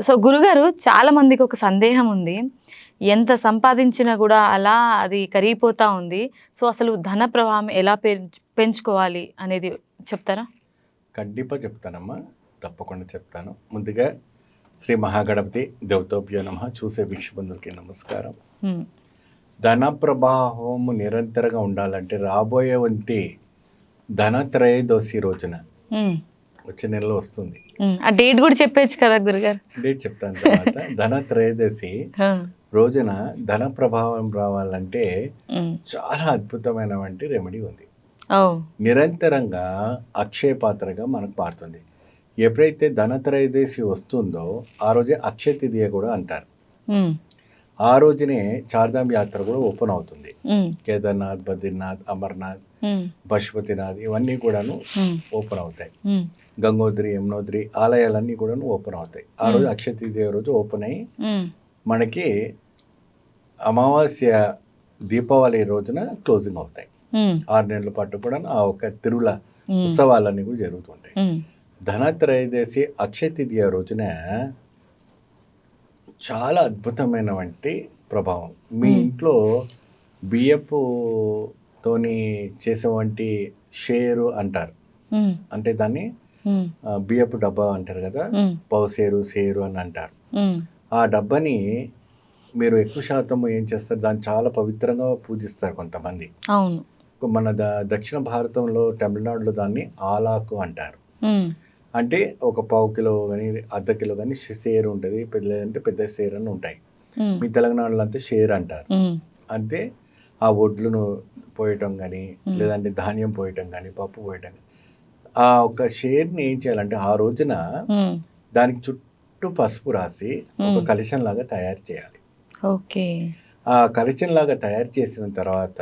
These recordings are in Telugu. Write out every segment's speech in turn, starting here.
సో గురుగారు చాలా మందికి ఒక సందేహం ఉంది. ఎంత సంపాదించినా కూడా అలా అది కరిగిపోతా ఉంది. సో అసలు ధన ప్రవాహం ఎలా పెంచ్- పెంచుకోవాలి అనేది చెప్తారా? కண்டிపా చెప్తానమ్మా. తప్పకుండా చెప్తాను. ముందుగా శ్రీ మహాగణపతి దేవతోభ్యో నమ. చూసే వీక్షబంధులకి నమస్కారం. ధన ప్రవాహం నిరంతరంగా ఉండాలంటే రాబోయే వంటి ధన త్రయోదశి రోజున వచ్చే నెలలో వస్తుంది. ఆ డేట్ కూడా చెప్పేచ్చు కదా గురుగారు? డేట్ చెప్తాను తర్వాత. ధన త్రయోదశి రోజున ధన ప్రభావం రావాలంటే. చాలా అద్భుతమైనటువంటి రెమెడీ ఉంది. నిరంతరంగా అక్షయ పాత్రగా మనకు మారుతుంది. ఎప్పుడైతే ధనత్రయోదశి వస్తుందో ఆ రోజే అక్షయ తిథియ కూడా అంటారు. ఆ రోజునే చార్ధామ్ యాత్ర కూడా ఓపెన్ అవుతుంది. కేదార్నాథ్ బద్రీనాథ్ అమర్నాథ్ పశుపతినాథ్ ఇవన్నీ కూడాను ఓపెన్ అవుతాయి. గంగోత్రి యమునోత్రి ఆలయాలన్నీ కూడాను ఓపెన్ అవుతాయి. ఆ రోజు అక్షయ తిథియ రోజు ఓపెన్ అయ్యి మనకి అమావాస్య దీపావళి రోజున క్లోజింగ్ అవుతాయి. ఆరు నెలల పాటు కూడా ఆ ఒక ఉమ్, ఉత్సవాలన్నీ కూడా జరుగుతుంటాయి. ధనత్రయోదశి అక్షయ తిథియ రోజున చాలా అద్భుతమైనటువంటి ప్రభావం. మీ. ఇంట్లో బియ్యపు తోని చేసేవంటి షేరు అంటారు. అంటే దాన్ని బియ్యపు డబ్బా అంటారు కదా పౌసేరు సేరు అని అంటారు. ఆ డబ్బాని మీరు ఎక్కువ శాతం ఏం చేస్తారు? దాన్ని చాలా పవిత్రంగా పూజిస్తారు కొంతమంది. అవును. మన ద దక్షిణ భారతంలో తమిళనాడులో దాన్ని ఆలాకు అంటారు. అంటే ఒక పావు కిలో కానీ అర్ధ కిలో కానీ షేర్ ఉంటుంది. పెద్ద అంటే పెద్ద షేర్ అని ఉంటాయి. మీ తెలంగాణలో అంతే షేర్ అంటారు. అంటే ఆ ఒడ్లును పోయటం కానీ. లేదంటే ధాన్యం పోయటం కానీ పప్పు పోయటం కానీ ఆ ఒక షేర్ని ఏం చేయాలంటే ఆ రోజున దానికి చుట్టూ పసుపు రాసి ఒక. కలశం లాగా తయారు చేయాలి. ఓకే. ఆ కలశం లాగా తయారు చేసిన తర్వాత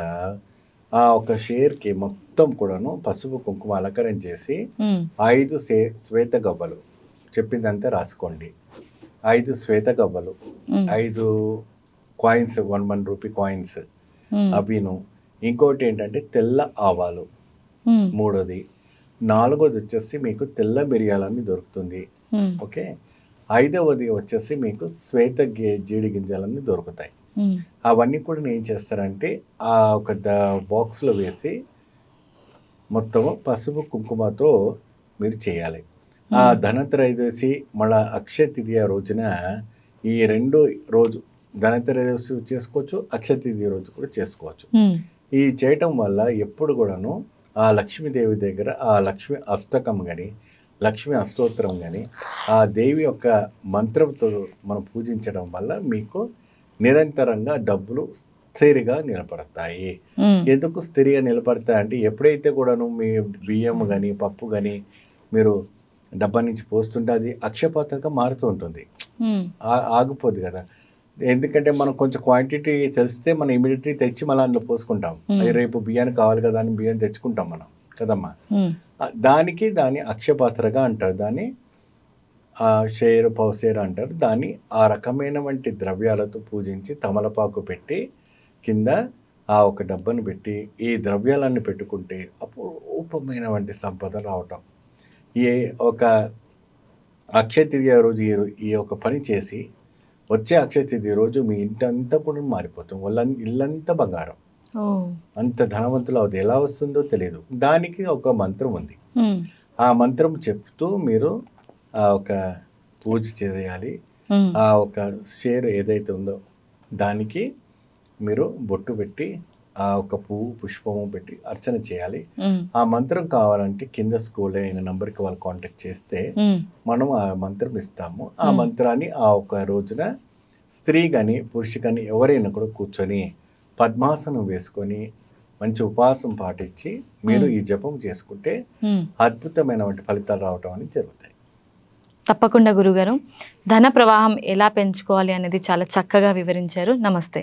ఆ ఒక షేర్కి మొత్తం కూడాను పసుపు కుంకుమ అలంకరణ చేసి ఐదు సే శ్వేత గవ్వలు. చెప్పిందంతా రాసుకోండి. ఐదు శ్వేత గవ్వలు. ఐదు coins one one rupee coins అవిను. ఇంకోటి ఏంటంటే తెల్ల ఆవాలు. మూడోది. నాలుగోది వచ్చేసి మీకు తెల్ల మిరియాలని దొరుకుతుంది. ఓకే? ఐదవది వచ్చేసి మీకు శ్వేత గే జీడి గింజలన్నీ దొరుకుతాయి. అవన్నీ కూడా నేను ఏం చేస్తారంటే ఆ ఒక ద బాక్స్లో వేసి మొత్తం పసుపు కుంకుమతో మీరు చేయాలి. ఆ. ధనత్రయోదశి మళ్ళా అక్షయ రోజున ఈ రెండు రోజు ధనత్రయోదశి చేసుకోవచ్చు అక్షయ రోజు కూడా చేసుకోవచ్చు. ఈ చేయటం వల్ల ఎప్పుడు కూడాను ఆ లక్ష్మీదేవి దగ్గర ఆ లక్ష్మి అష్టకం కానీ లక్ష్మి అష్టోత్తరం కానీ ఆ దేవి యొక్క మంత్రంతో మనం పూజించడం వల్ల మీకు నిరంతరంగా డబ్బులు స్థిరంగా నిలబడతాయి. ఎందుకు స్థిరంగా నిలబడతాయి అంటే ఎప్పుడైతే కూడాను మీ బియ్యం కానీ పప్పు కానీ మీరు డబ్బా నుంచి పోస్తుంటే అది అక్షయపాత్రగా మారుతూ ఉంటుంది. ఆగిపోదు కదా. ఎందుకంటే మనం కొంచెం క్వాంటిటీ తెలిస్తే మనం ఇమీడియట్లీ తెచ్చి మళ్ళీ అందులో పోసుకుంటాం. అది రేపు బియ్యాన్ని కావాలి కదా అని బియ్యం తెచ్చుకుంటాం మనం కదమ్మా? దానికి దాని అక్షయపాత్రగా అంటారు. దాన్ని ఆ షేరు పౌసేరు అంటారు. దాన్ని ఆ రకమైన వంటి ద్రవ్యాలతో పూజించి తమలపాకు పెట్టి కింద ఆ ఒక డబ్బాను పెట్టి ఈ ద్రవ్యాలన్నీ పెట్టుకుంటే అపూర్వమైన వంటి సంపద రావటం. ఈ ఒక అక్షయ తిథి రోజు ఈ ఒక పని చేసి వచ్చే అక్షయ తిథి రోజు మీ ఇంటంతా కూడా మారిపోతుంది. వాళ్ళ ఇల్లంతా బంగారం. అంత ధనవంతులు అది ఎలా వస్తుందో తెలియదు. దానికి ఒక మంత్రం ఉంది. ఆ మంత్రం చెప్తూ మీరు ఆ ఒక పూజ చేయాలి. ఆ ఒక షేర్ ఏదైతే ఉందో దానికి మీరు బొట్టు పెట్టి ఆ ఒక పువ్వు పుష్పము పెట్టి అర్చన చేయాలి. ఆ మంత్రం కావాలంటే కింద స్కూల్ అయిన నంబర్కి వాళ్ళు కాంటాక్ట్ చేస్తే మనం ఆ మంత్రం ఇస్తాము. ఆ. మంత్రాన్ని ఆ ఒక రోజున స్త్రీ కానీ పురుషు కానీ ఎవరైనా కూడా కూర్చొని పద్మాసనం వేసుకొని మంచి ఉపవాసం పాటించి మీరు. ఈ జపం చేసుకుంటే ఉమ్. అద్భుతమైనటువంటి ఫలితాలు రావటం అనేది జరుగుతాయి. తప్పకుండా గురుగారు. ధన ప్రవాహం ఎలా పెంచుకోవాలి అనేది చాలా చక్కగా వివరించారు. నమస్తే.